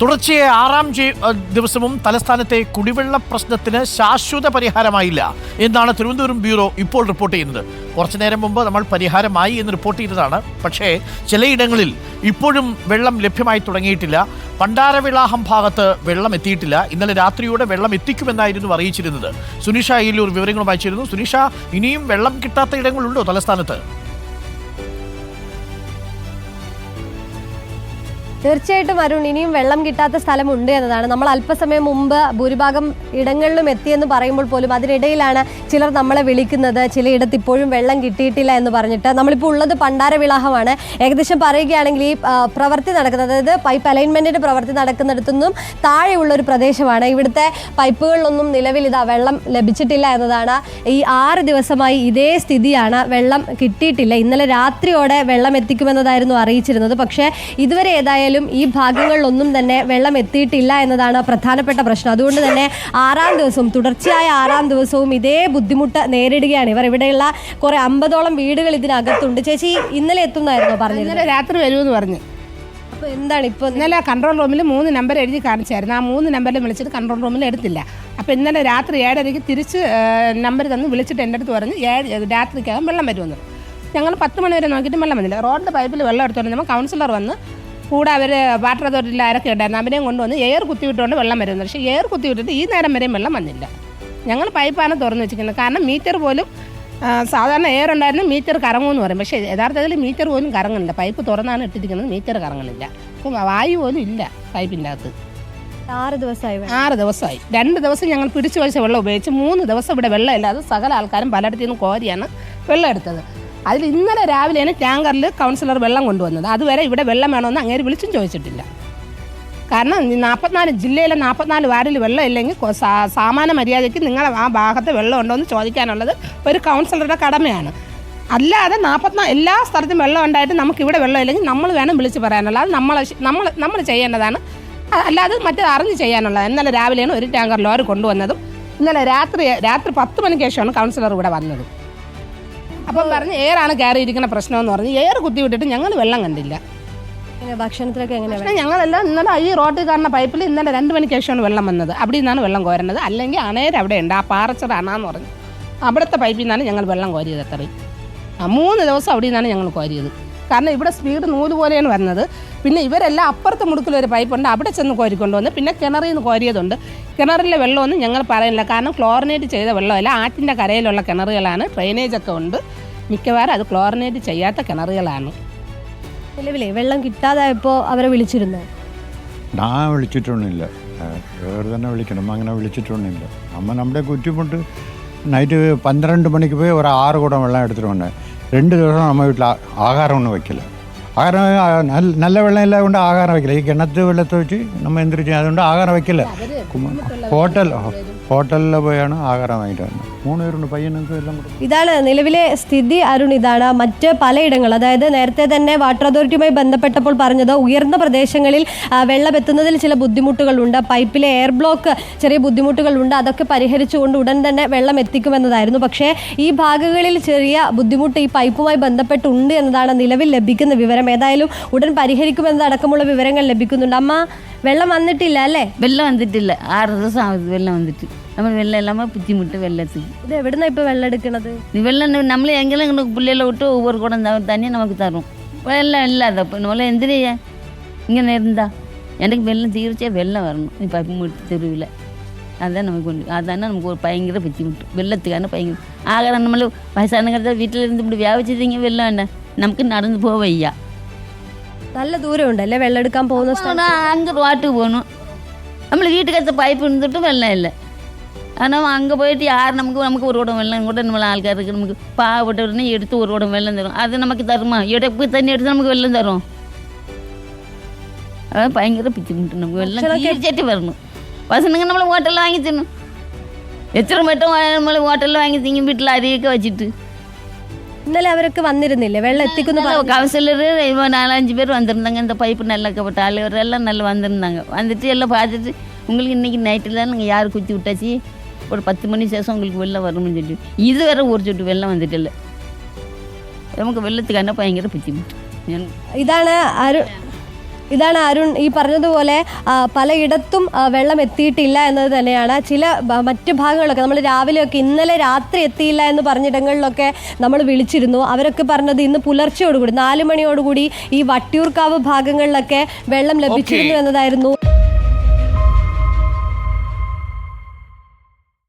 തുടർച്ചയായ ആറാം ദിവസവും തലസ്ഥാനത്തെ കുടിവെള്ള പ്രശ്നത്തിന് ശാശ്വത പരിഹാരമായില്ല എന്നാണ് തിരുവനന്തപുരം ബ്യൂറോ ഇപ്പോൾ റിപ്പോർട്ട് ചെയ്യുന്നത്. കുറച്ചു നേരം മുമ്പ് നമ്മൾ പരിഹാരമായി എന്ന് റിപ്പോർട്ട് ചെയ്തതാണ്. പക്ഷേ ചിലയിടങ്ങളിൽ ഇപ്പോഴും വെള്ളം ലഭ്യമായി തുടങ്ങിയിട്ടില്ല. പണ്ടാരവിളാഹം ഭാഗത്ത് വെള്ളം എത്തിയിട്ടില്ല. ഇന്നലെ രാത്രിയോടെ വെള്ളം എത്തിക്കുമെന്നായിരുന്നു അറിയിച്ചിരുന്നത്. സുനിഷ അയ്യല്ലൂർ വിവരങ്ങൾ വായിച്ചിരുന്നു സുനിഷ ഇനിയും വെള്ളം കിട്ടാത്ത ഇടങ്ങളുണ്ടോ തലസ്ഥാനത്ത്? തീർച്ചയായിട്ടും അരുൺ ഇനിയും വെള്ളം കിട്ടാത്ത സ്ഥലമുണ്ട് എന്നതാണ്. നമ്മൾ അല്പസമയം മുമ്പ് ഭൂരിഭാഗം ഇടങ്ങളിലും എത്തിയെന്ന് പറയുമ്പോൾ പോലും അതിനിടയിലാണ് ചിലർ നമ്മളെ വിളിക്കുന്നത്. ചിലയിടത്ത് ഇപ്പോഴും വെള്ളം കിട്ടിയിട്ടില്ല എന്ന് പറഞ്ഞിട്ട്. നമ്മളിപ്പോൾ ഉള്ളത് പണ്ടാര വിളാഹമാണ്. ഏകദേശം പറയുകയാണെങ്കിൽ ഈ പ്രവൃത്തി നടക്കുന്നത് അതായത് പൈപ്പ് അലൈൻമെന്റിന്റെ പ്രവൃത്തി നടക്കുന്നിടത്തുനിന്നും താഴെയുള്ള ഒരു പ്രദേശമാണ്. ഇവിടുത്തെ പൈപ്പുകളിലൊന്നും നിലവിൽ ഇതാ വെള്ളം ലഭിച്ചിട്ടില്ല എന്നതാണ്. ഈ ആറ് ദിവസമായി ഇതേ സ്ഥിതിയാണ്. വെള്ളം കിട്ടിയിട്ടില്ല. ഇന്നലെ രാത്രിയോടെ വെള്ളം എത്തിക്കുമെന്നതായിരുന്നു അറിയിച്ചിരുന്നത്. പക്ഷേ ഇതുവരെ ഏതായാലും ഈ ഭാഗങ്ങളിലൊന്നും തന്നെ വെള്ളം എത്തിയിട്ടില്ല എന്നതാണ് പ്രധാനപ്പെട്ട പ്രശ്നം. അതുകൊണ്ട് തന്നെ ആറാം ദിവസവും തുടർച്ചയായ ആറാം ദിവസവും ഇതേ ബുദ്ധിമുട്ട് നേരിടുകയാണ്. ഇവർ ഇവിടെയുള്ള കുറെ അമ്പതോളം വീടുകൾ ഇതിനകത്തുണ്ട്. ചേച്ചി ഇന്നലെ എത്തുന്നായിരുന്നോ പറഞ്ഞു ഇന്നലെ രാത്രി വരുമെന്ന് പറഞ്ഞു. അപ്പോൾ എന്താണ് ഇപ്പൊ ഇന്നലെ കൺട്രോൾ റൂമിൽ മൂന്ന് നമ്പർ എഴുതി കാണിച്ചായിരുന്നു. ആ മൂന്ന് നമ്പറിൽ വിളിച്ചിട്ട് കൺട്രോൾ റൂമിൽ എടുത്തില്ല. അപ്പോൾ ഇന്നലെ രാത്രി ഏഴരയ്ക്ക് തിരിച്ച് നമ്പർ തന്ന് വിളിച്ചിട്ട് എന്റെ അടുത്ത് പറഞ്ഞ് ഏഴ് രാത്രിക്കകം വെള്ളം വരുമെന്ന്. ഞങ്ങൾ പത്ത് മണി വരെ നോക്കിയിട്ട് വെള്ളം വന്നില്ല. റോഡിന്റെ പൈപ്പിൽ വെള്ളം എടുത്തോണ്ട് നമ്മൾ കൗൺസിലർ വന്ന് കൂടെ അവർ വാട്ടർ അതോറിറ്റിയിൽ ആരൊക്കെ ഉണ്ടായിരുന്നു അവരെയും കൊണ്ടുവന്ന് എയർ കുത്തിവിട്ടുകൊണ്ട് വെള്ളം വരുന്നത് പക്ഷേ എയർ കുത്തിവിട്ടിട്ട് ഈ നേരം വരെയും വെള്ളം വന്നില്ല. ഞങ്ങൾ പൈപ്പാണ് തുറന്നു വെച്ചിരിക്കുന്നത്. കാരണം മീറ്റർ പോലും സാധാരണ എയർ ഉണ്ടായിരുന്നു മീറ്റർ കറങ്ങുമെന്ന് പറയും. പക്ഷേ യഥാർത്ഥത്തിൽ മീറ്റർ പോലും കറങ്ങുന്നില്ല. പൈപ്പ് തുറന്നാണ് ഇട്ടിരിക്കുന്നത്. മീറ്റർ കറങ്ങുന്നില്ല. അപ്പം വായു പോലും ഇല്ല പൈപ്പിന്റെ അകത്ത്. ആറ് ദിവസമായി. ആറ് ദിവസമായി. രണ്ട് ദിവസം ഞങ്ങൾ പിടിച്ചു വെച്ച വെള്ളം ഉപയോഗിച്ച് മൂന്ന് ദിവസം ഇവിടെ വെള്ളം ഇല്ലാതെ സകല ആൾക്കാരും പലയിടത്തു നിന്ന് കോരിയാണ് വെള്ളം എടുത്തത്. അതിൽ ഇന്നലെ രാവിലെയാണ് ടാങ്കറിൽ കൗൺസിലർ വെള്ളം കൊണ്ടുവന്നത്. അതുവരെ ഇവിടെ വെള്ളം വേണമെന്ന് അങ്ങേര് വിളിച്ചും ചോദിച്ചിട്ടില്ല. കാരണം നാൽപ്പത്തിനാല് ജില്ലയിലെ നാൽപ്പത്തിനാല് വാർഡിൽ വെള്ളം ഇല്ലെങ്കിൽ സാമാന മര്യാദയ്ക്ക് നിങ്ങൾ ആ ഭാഗത്ത് വെള്ളം ഉണ്ടോ എന്ന് ചോദിക്കാനുള്ളത് ഒരു കൗൺസിലറുടെ കടമയാണ്. അല്ലാതെ നാൽപ്പത്തിനാല് എല്ലാ സ്ഥലത്തും വെള്ളം ഉണ്ടായിട്ട് നമുക്ക് ഇവിടെ വെള്ളം ഇല്ലെങ്കിൽ നമ്മൾ വേണം വിളിച്ച് പറയാനുള്ളത്. അത് നമ്മൾ നമ്മൾ നമ്മൾ ചെയ്യേണ്ടതാണ്. അല്ലാതെ മറ്റേ അറിഞ്ഞ് ചെയ്യാനുള്ളത്. ഇന്നലെ രാവിലെയാണ് ഒരു ടാങ്കർ ലോറി കൊണ്ടുവന്നതും ഇന്നലെ രാത്രി രാത്രി പത്ത് മണിക്ക് ശേഷമാണ് കൗൺസിലർ ഇവിടെ വന്നത്. അപ്പം പറഞ്ഞ് എയറാണ് കയറിയിരിക്കുന്ന പ്രശ്നമെന്ന് പറഞ്ഞ് എയർ കുത്തി വിട്ടിട്ട് ഞങ്ങൾ വെള്ളം കണ്ടില്ല. ഇങ്ങനെ ഭക്ഷണത്തിലൊക്കെ എങ്ങനെയാ പക്ഷേ ഞങ്ങളെല്ലാം ഇന്നലെ ഈ റോട്ടിൽ കാണുന്ന പൈപ്പിൽ ഇന്നലെ രണ്ട് മണിക്ക് ശേഷമാണ് വെള്ളം വന്നത്. അവിടെ നിന്നാണ് വെള്ളം കോരുന്നത്. അല്ലെങ്കിൽ അണേര് അവിടെ ഉണ്ട്. ആ പാറച്ചറ അണാന്ന് പറഞ്ഞു. അവിടുത്തെ പൈപ്പിൽ നിന്നാണ് ഞങ്ങൾ വെള്ളം കോരിയത് അത്രയും. ആ മൂന്ന് ദിവസം അവിടെ നിന്നാണ് ഞങ്ങൾ കോരിയത്. കാരണം ഇവിടെ സ്പീഡ് നൂൽ പോലെയാണ് വരുന്നത് പിന്നെ ഇവരെല്ലാം അപ്പുറത്ത് മുടുക്കിലൊരു പൈപ്പുണ്ട്. അവിടെ ചെന്ന് കോരിക്കൊണ്ട് വന്ന് പിന്നെ കിണറിൽ നിന്ന് കോരിയതുണ്ട്. കിണറിലെ വെള്ളമൊന്നും ഞങ്ങൾ പറയുന്നില്ല കാരണം ക്ലോറിനേറ്റ് ചെയ്ത വെള്ളമല്ല. ആറ്റിന്റെ കരയിലുള്ള കിണറുകളാണ്. ഡ്രെയിനേജൊക്കെ ഉണ്ട്. മിക്കവാറും അത് ക്ലോറിനേറ്റ് ചെയ്യാത്ത കിണറുകളാണ്. നിലവിലെ വെള്ളം കിട്ടാതായപ്പോൾ അവരെ വിളിച്ചിരുന്നു? ഞാൻ വിളിച്ചിട്ടൊന്നുമില്ല. വേറെ തന്നെ വിളിക്കണം. അങ്ങനെ വിളിച്ചിട്ടൊന്നുമില്ല. അമ്മ നമ്മുടെ കുറ്റിമുട്ട് നൈറ്റ് പന്ത്രണ്ട് മണിക്ക് പോയി ഒരു ആറ് കൂടം വെള്ളം എടുത്തിട്ട് വന്നേ. രണ്ട് ദിവസം നമ്മൾ വീട്ടിൽ ആഹാരം ആഹാരമൊന്നും വയ്ക്കില്ല ആഹാരം നല്ല വെള്ളം ഇല്ലാതെ കൊണ്ട് ആഹാരം വയ്ക്കില്ല ഈ കിണറ്റ് വെള്ളത്തെ വെച്ച് നമ്മൾ എന്തിരിച്ചു ചെയ്യും? അതുകൊണ്ട് ആഹാരം വയ്ക്കില്ല ഹോട്ടൽ ഹോട്ടലിൽ പോയാണ് ആഹാരം വാങ്ങിയിട്ട് വരുന്നത് ഇതാണ് നിലവിലെ സ്ഥിതി അരുൺ. ഇതാണ് മറ്റ് പലയിടങ്ങൾ. അതായത് നേരത്തെ തന്നെ വാട്ടർ അതോറിറ്റിയുമായി ബന്ധപ്പെട്ടപ്പോൾ പറഞ്ഞത് ഉയർന്ന പ്രദേശങ്ങളിൽ വെള്ളം എത്തുന്നതിൽ ചില ബുദ്ധിമുട്ടുകളുണ്ട്. പൈപ്പിലെ എയർ ബ്ലോക്ക് ചെറിയ ബുദ്ധിമുട്ടുകളുണ്ട്. അതൊക്കെ പരിഹരിച്ചുകൊണ്ട് ഉടൻ തന്നെ വെള്ളം എത്തിക്കുമെന്നതായിരുന്നു. പക്ഷേ ഈ ഭാഗങ്ങളിൽ ചെറിയ ബുദ്ധിമുട്ട് ഈ പൈപ്പുമായി ബന്ധപ്പെട്ടുണ്ട് എന്നതാണ് നിലവിൽ ലഭിക്കുന്ന വിവരം. ഏതായാലും ഉടൻ പരിഹരിക്കുമെന്നതടക്കമുള്ള വിവരങ്ങൾ ലഭിക്കുന്നുണ്ട്. അമ്മ വെള്ളം വന്നിട്ടില്ല അല്ലേ? വെള്ളം വന്നിട്ടില്ല. ആറ് ദിവസം വെള്ളം വന്നിട്ട്. നമ്മൾ വെള്ളം ഇല്ലാമ പുദ്ധിമുട്ട് വെള്ളത്തിന് ഇത് എവിടുന്ന ഇപ്പൊ വെള്ളം എടുക്കണത് വെള്ളം നമ്മൾ എങ്കിലും പുള്ളിയെല്ലാം വിട്ട് ഒവ്വൊരു കുടം തന്നെ നമുക്ക് തരും വെള്ളം ഇല്ലാതെ നമ്മൾ എന്ത് ചെയ്യാൻ ഇങ്ങനെ இருந்தா எனக்கு வெள்ளம் தீர்ச்சியாக வெள்ளம் வரணும். இப்போ தெருவில். அதுதான் நமக்கு ஒன்று அதானே நமக்கு ஒரு பயங்கர பிச்சி முட்டும் வெள்ளத்துக்கான பயங்கர ஆக நம்மள வயசானங்கிறத வீட்டில் இருந்து இப்படி வியாபிச்சதுங்க வெள்ளம் வேண்டாம் நமக்கு நடந்து போக ஐயா நல்ல தூரம் உண்டல்ல வெள்ளம் எடுக்காமல் പോകുന്ന அங்கே வாட்டுக்கு போகணும். നമ്മൾ വീട്ടുക്കകത്ത് പൈപ്പ് ഇരുന്നിട്ടും വെള്ളമില്ല ஆனால் அங்கே போயிட்டு யார் நமக்கு நமக்கு ஒரு உடம்பு வெள்ளம் கூட நம்மள ஆள்காருக்கு நமக்கு பாவப்பட்டவுடனே எடுத்து ஒரு உடம்பு வெள்ளம் தரும் அது நமக்கு தருமா எடுப்பு தண்ணி எடுத்து நமக்கு வெள்ளம் தரும் அதான் பயங்கர பிச்சு முட்டு நமக்கு வெள்ளம் கிழிச்சிட்டு வரணும் பசங்க நம்மளை ஹோட்டலில் வாங்கி தின்னும் എത്ര വട്ടം നമ്മൾ ഹോട്ടലിൽ വാങ്ങി തിങ്ങി വീട്ടിൽ അരിയൊക്കെ വെച്ചിട്ട് ഇന്നലെ അവരൊക്കെ വന്നിരുന്നില്ലേ വെള്ളം എത്തിക്കുന്നു இப்போ நாலஞ்சு பேர் வந்திருந்தாங்க இந்த பைப்பு நல்லா கப்பட்ட ஆளுகள் எல்லாம் நல்லா வந்திருந்தாங்க வந்துட்டு எல்லாம் பார்த்துட்டு உங்களுக்கு இன்னைக்கு நைட்டில் தான் நீங்கள் யார் குத்தி விட்டாச்சு ஒரு பத்து மணி சேஷம் உங்களுக்கு வெளில வரணும்னு சொல்லிட்டு இது வேற ஒரு சொட்டு வெள்ளம் வந்துட்டில்ல. നമുക്ക് வெள்ளத்துக்கு என்ன பயங்கர ഞാൻ ഇതാണ് അരു ഇതാണ് അരുൺ ഈ പറഞ്ഞതുപോലെ പലയിടത്തും വെള്ളം എത്തിയിട്ടില്ല എന്നത് തന്നെയാണ്. ചില മറ്റ് ഭാഗങ്ങളൊക്കെ നമ്മൾ രാവിലെയൊക്കെ ഇന്നലെ രാത്രി എത്തിയില്ല എന്ന് പറഞ്ഞിടങ്ങളിലൊക്കെ നമ്മൾ വിളിച്ചിരുന്നു. അവരൊക്കെ പറഞ്ഞത് ഇന്ന് പുലർച്ചയോടുകൂടി നാല് മണിയോടുകൂടി ഈ വട്ടിയൂർക്കാവ് ഭാഗങ്ങളിലൊക്കെ വെള്ളം ലഭിച്ചിരുന്നു എന്നതായിരുന്നു.